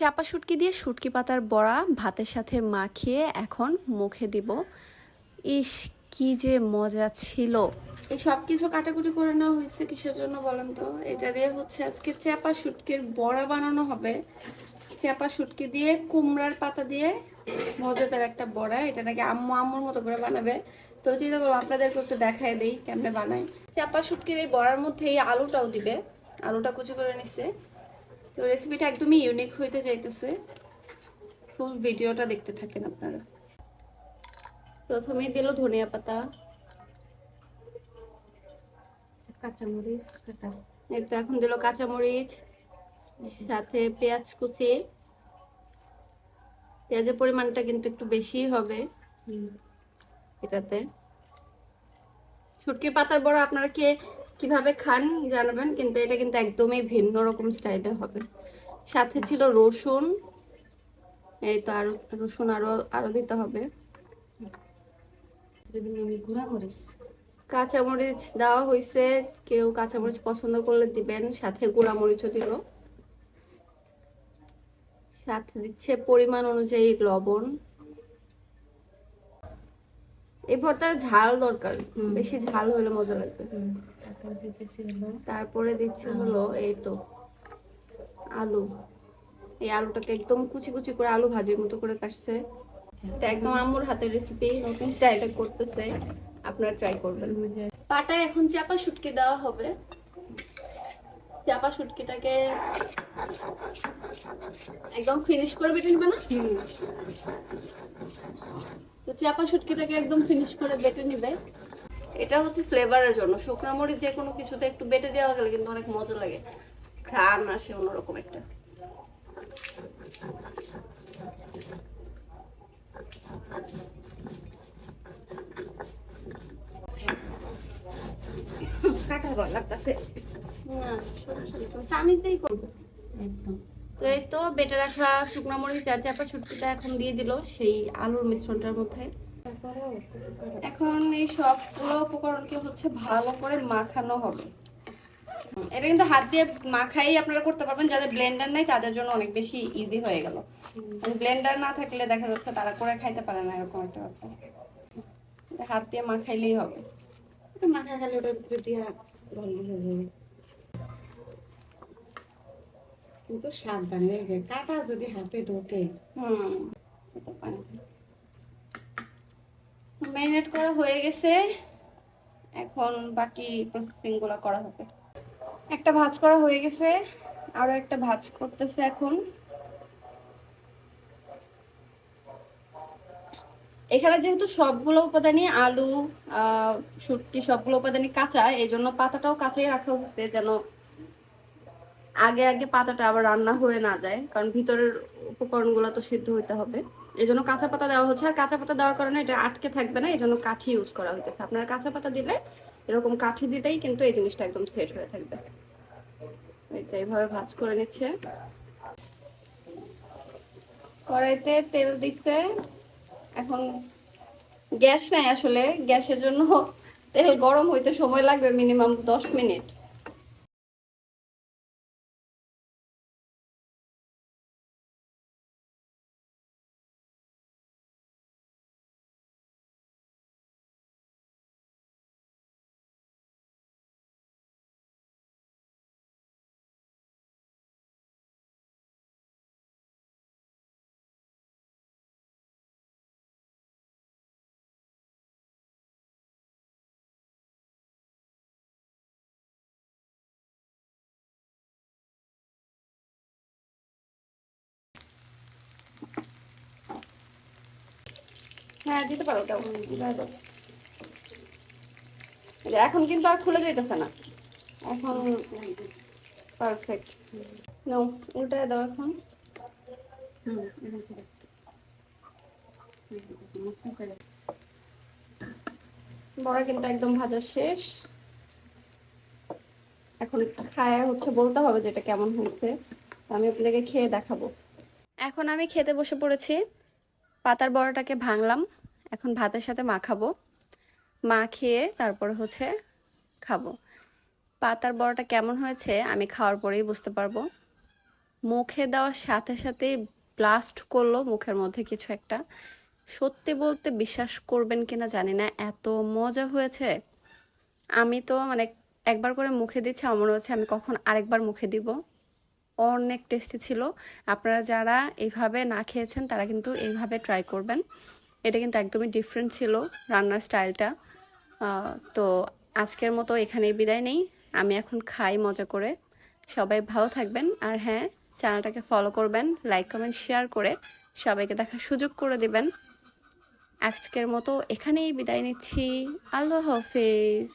চাপা শুটকি দিয়ে শুটকি পাতার বড়া ভাতের সাথে মাখিয়ে এখন মুখে দিব। ইস, কি যে মজা ছিল। এই সব কিছু কাটাকুটি করে নেওয়া হয়েছে কিসের জন্য বলেন তো? এটা দিয়ে হচ্ছে আজকে চাপা শুটকির বড়া বানানো হবে। চাপা শুটকি দিয়ে কুমড়ার পাতা দিয়ে মজাদার একটা বড়া। এটা নাকি আম্মু আম্মুর মতো করে বানাবে। তো চিন্তা করব আপনাদেরকে একটু দেখায় দিই কেমনে বানাই চাপা শুটকির এই বড়ার মধ্যে এই আলুটাও দিবে। আলুটা কুচি করে নিছে। তো রেসিপিটা একদমই ইউনিক হইতে যাইতেছে ফুল ভিডিওটা দেখতে থাকেন আপনারা। প্রথমেই দিল ধনিয়া পাতা। কাঁচামরিচ কাটা একটা এখন দিল কাঁচামরিচ সাথে পেঁয়াজ কুচি। পেঁয়াজের পরিমাণটা কিন্তু একটু বেশি হবে এটাতে। শুটকির পাতার বড়া আপনারা কে কীভাবে খান জানাবেন কিন্তু এটা কিন্তু একদমই ভিন্ন রকম স্টাইলে হবে। সাথে ছিল রসুন এই তো আরও রসুন আরও আরও দিতে হবে। কাঁচামরিচ দেওয়া হয়েছে কেউ কাঁচামরিচ পছন্দ করলে দিবেন সাথে গুঁড়া মরিচও দিল সাথে দিচ্ছে পরিমাণ অনুযায়ী লবণ। এই ভর্তার ঝাল দরকার বেশি ঝাল হলে মজা লাগবে। তারপর দিচ্ছে হলো এই তো আলু। এই আলুটাকে একদম কুচি কুচি করে আলু ভাজির মতো করে কাটছে। এটা একদম আম্মুর হাতের রেসিপি নতুন স্টাইলে করতেছে। আপনারা ট্রাই করবেন। পাটায় এখন চাপা শুটকি দেওয়া হবে। চাপা শুটকিটাকে একদম ফিনিশ করে বেটে নিবে না? তো চাপা শুটকিটাকে একদম ফিনিশ করে বেটে নিবে। এটা হচ্ছে ফ্লেভারের জন্য। শুকনা মরিচ যে কোনো কিছুতে একটু বেটে দেওয়া গেলে কিন্তু অনেক মজা লাগে। ঘ্রাণ আসে অন্যরকম একটা। তো এই তো বেটে রাখা শুকনো মরিচ আর চাপা শুটকিটা এখন দিয়ে দিল, সেই আলুর মিশ্রণটার মধ্যে এখন এই সবগুলো উপকরণকে হচ্ছে ভালো করে মাখানো হবে এটা কিন্তু হাত দিয়ে মাখাই আপনারা করতে পারবেন যাদের ব্লেন্ডার নাই তাদের জন্য অনেক বেশি ইজি হয়ে গেল ব্লেন্ডার না থাকলে দেখা যাচ্ছে তারা করে খাইতে পারে না এরকম একটা ব্যাপার হাত দিয়ে মাখাইলেই হবে। মাখা গেলে ওটার কিন্তু সাবধানে যে কাটা যদি হাতে ঢোকে ম্যারিনেট করা হয়ে গেছে এখন বাকি প্রসেসিংগুলো করা হবে। একটা ভাজ করা হয়ে গেছে, আরও একটা ভাজ করতেছে এখন। এখানে যেহেতু সবগুলো উপাদানই আলু শুটকি, সবগুলো উপাদানই কাঁচা এই জন্য পাতাটাও কাঁচাই রাখা হয়েছে যেন আগে আগে পাতাটা আবার রান্না হয়ে না যায়, কারণ ভিতরের উপকরণগুলো তো সিদ্ধ হইতে হবে। এই জন্য কাঁচা পাতা দেওয়া হচ্ছে, আর কাঁচা পাতা দেওয়ার কারণে এটা আটকে থাকবে না এই জন্য কাঠি ইউজ করা হইতেছে। আপনারা কাঁচা পাতা দিলে এরকম কাঠি দিলেই কিন্তু এই জিনিসটা একদম সেট হয়ে থাকবে। এইটা এইভাবে ভাজ করে নিচ্ছে। কড়াইতে তেল দিচ্ছে। এখন গ্যাস নাই আসলে গ্যাসের জন্য তেল গরম হইতে সময় লাগবে মিনিমাম দশ মিনিট হ্যাঁ দিতে পারো, ওটাও। এখন কিন্তু আর খুলে যেতেছে না। এখন পারফেক্ট নাও উল্টায় দাও এখন। বড়া কিন্তু একদম ভাজা শেষ। এখন খায় হচ্ছে, বলতে হবে যে এটা কেমন হয়েছে। আমি আপনাকে খেয়ে দেখাবো। এখন আমি খেতে বসে পড়েছি। পাতার বড়াটাকে ভাঙলাম। এখন ভাতের সাথে মাখাবো মাখিয়ে তারপরে হচ্ছে খাব। পাতার বড়াটা কেমন হয়েছে আমি খাওয়ার পরেই বুঝতে পারব। মুখে দেওয়ার সাথে সাথে ব্লাস্ট করল মুখের মধ্যে কিছু একটা। সত্যি বলতে বিশ্বাস করবেন কিনা জানি না, এত মজা হয়েছে। আমি তো মানে একবার করে মুখে দিচ্ছি, আমার মনে হচ্ছে আমি কখন আরেকবার মুখে দিব। অনেক টেস্টি ছিল। আপনারা যারা এইভাবে না খেয়েছেন, তারা কিন্তু এইভাবে ট্রাই করবেন। এটা কিন্তু একদমই ডিফারেন্ট ছিল রান্নার স্টাইলটা তো আজকের মতো এখানেই বিদায় নেই। আমি এখন খাই মজা করে। সবাই ভালো থাকবেন। আর হ্যাঁ চ্যানেলটাকে ফলো করবেন লাইক কমেন্ট শেয়ার করে সবাইকে দেখার সুযোগ করে দেবেন। আজকের মতো এখানেই বিদায় নিচ্ছি। আল্লাহ হাফেজ।